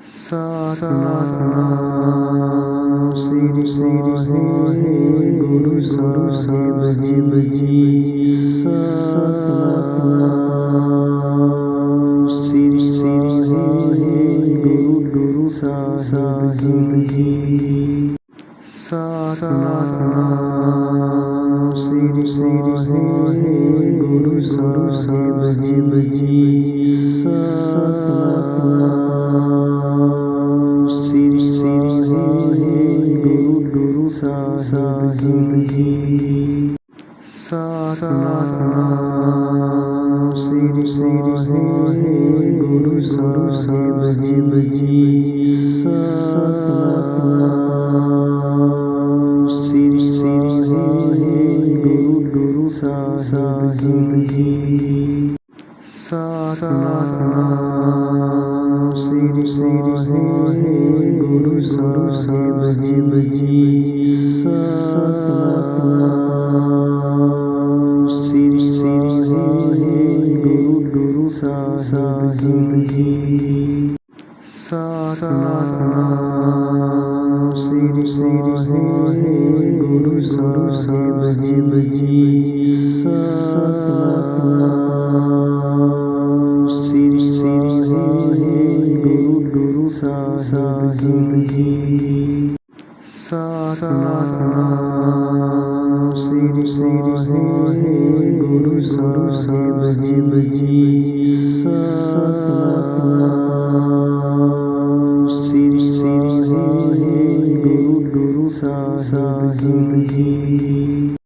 ਸਤਨਾਮ ਸ੍ਰੀ ਸ੍ਰੀ ਗੁਰੂ ਸਾਹਿਬ ਜੀ ਸਤਨਾਮ ਸ੍ਰੀ ਸ੍ਰੀ ਗੁਰੂ ਗੁਰੂ ਸਾਹਿਬ ਜੀ ਸਤਨਾਮ ਸ੍ਰੀ ਸ੍ਰੀ ਗੁਰੂ ਸਾਹਿਬ ਜੀ ਸਾਹਿਬ ਜੀ ਸਤਨਾਮ ਸ੍ਰੀ ਸ੍ਰੀ ਗੁਰੂ ਸਾਹਿਬ ਜੀ ਸਤਨਾਮ ਸ੍ਰੀ ਸ੍ਰੀ ਗੁਰੂ ਗੁਰੂ ਸਾਹਿਬ ਜੀ ਸਤਨਾਮ ਸ੍ਰੀ ਸ੍ਰੀ ਗੁਰੂ ਸਾਹਿਬ ਜੀ ਸਤਨਾਮ ਸ੍ਰੀ ਸ੍ਰੀ ਗੁਰੂ ਗੁਰੂ ਸਾਹਿਬ ਜੀ ਸਤਨਾਮ ਸ੍ਰੀ ਸ੍ਰੀ ਗੁਰੂ ਸਾਹਿਬ ਜੀ ਸਤਨਾਮ ਸ੍ਰੀ ਸ੍ਰੀ ਗੁਰੂ ਗੁਰੂ ਸਾਹਿਬ ਜੀ ਸਤਨਾਮ ਸ੍ਰੀ ਸ੍ਰੀ ਗੁਰੂ ਸਾਹਿਬ ਜੀ ਸਤਨਾਮ ਸ੍ਰੀ ਸ੍ਰੀ ਗੁਰੂ ਗੁਰੂ ਸਾਹਿਬ ਜੀ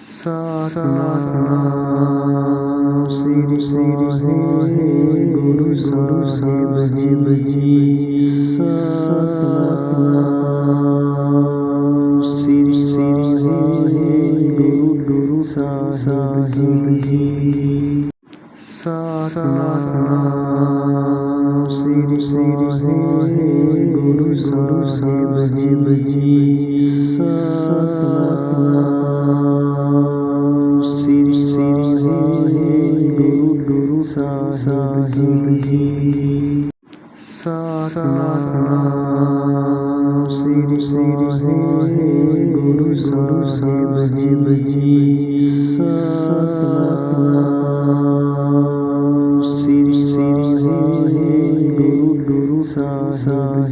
ਸਤਨਾਮ ਸ੍ਰੀ ਸ੍ਰੀ ਗੁਰੂ ਸਾਹਿਬ ਜੀ ਸਤਨਾਮ ਸਤਨਾਮ ਸ੍ਰੀ ਸ੍ਰੀ ਗੁਰੂ ਸਾਹਿਬ ਜੀ, ਸਤਨਾਮ। ਸ੍ਰੀ ਸ੍ਰੀ ਗੁਰੂ ਗੁਰੂ ਸਾਹਿਬ ਜੀ। ਸਤਨਾਮ। ਸ੍ਰੀ ਸ੍ਰੀ ਗੁਰੂ ਸਾਹਿਬ ਸਾਹਿਬ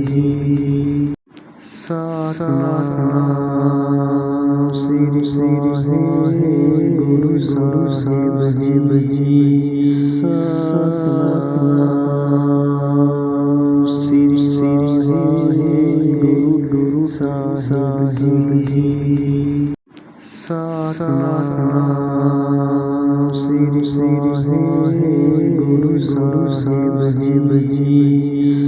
ਜੀ ਸਤਨਾਮ ਸ੍ਰੀ ਸ੍ਰੀ ਗੁਰੂ ਸਾਹਿਬ ਜੀ ਸਤਨਾਮ ਸ੍ਰੀ ਸ੍ਰੀ ਗੁਰੂ ਗੁਰੂ ਸਾਹਿਬ ਜੀ ਸਤਨਾਮ ਸ੍ਰੀ ਸ੍ਰੀ ਗੁਰੂ ਸਾਹਿਬ ਜੀ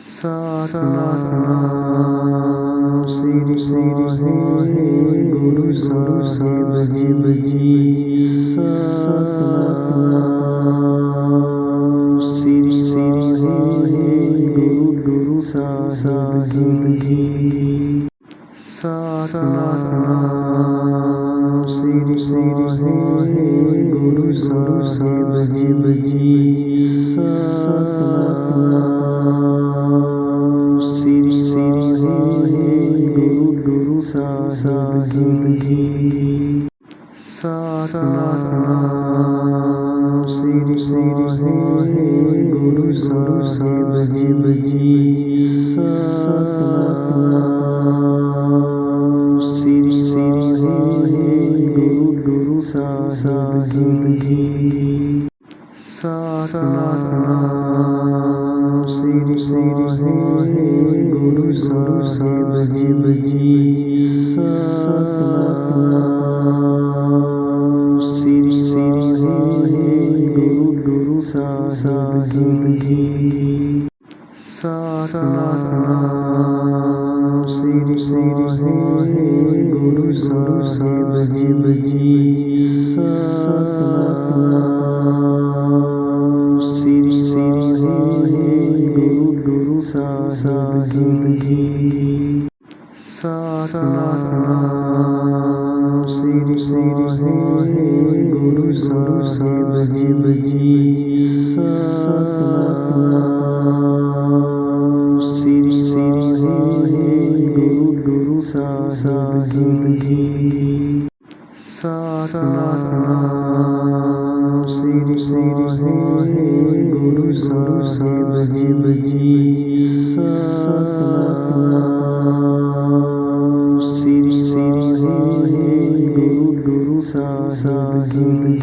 ਸਤਨਾਮ ਸ੍ਰੀ ਸ੍ਰੀ ਗੁਰੂ ਸਾਹਿਬ ਜੀ ਸਤਨਾਮ ਸ੍ਰੀ ਸ੍ਰੀ ਗੁਰੂ ਗੁਰੂ ਸਾਹਿਬ ਜੀ ਸਤਨਾਮ ਸ੍ਰੀ ਸ੍ਰੀ ਗੁਰੂ ਸਾਹਿਬ ਜੀ ਸਤਨਾਮ ਸਾਹਿਬ ਜੀ ਸਤਨਾਮ ਸ੍ਰੀ ਸ੍ਰੀ ਗੁਰੂ ਸਾਹਿਬ ਜੀ ਸਤਨਾਮ ਸ੍ਰੀ ਸ੍ਰੀ ਗੁਰੂ ਗੁਰੂ ਸਾਹਿਬ ਜੀ ਸਤਨਾਮ ਸ੍ਰੀ ਸ੍ਰੀ ਗੁਰੂ ਸਾਹਿਬ ਜੀ, ਸਤਨਾਮ। ਸ੍ਰੀ ਸ੍ਰੀ ਗੁਰੂ ਗੁਰੂ ਸਾਹਿਬ ਜੀ। ਸਤਨਾਮ। ਸ੍ਰੀ ਗੁਰੂ ਸਾਹਿਬ ਜੀ, ਸਤਨਾਮ। ਸਾਹਿਬ ਜੀ ਸਤਨਾਮ ਸ੍ਰੀ ਸ੍ਰੀ ਗੁਰੂ ਸਾਹਿਬ ਜੀ ਸਤਨਾਮ ਸ੍ਰੀ ਸ੍ਰੀ ਗੁਰੂ ਗੁਰੂ ਸਾਹਿਬ ਜੀ ਸਤਨਾਮ ਸ੍ਰੀ ਸ੍ਰੀ ਗੁਰੂ ਸਾਹਿਬ ਜੀ ਸਤਨਾਮ। ਸ੍ਰੀ ਸ੍ਰੀ ਗੁਰੂ ਗੁਰੂ ਸਾਹਿਬ। ਜੀ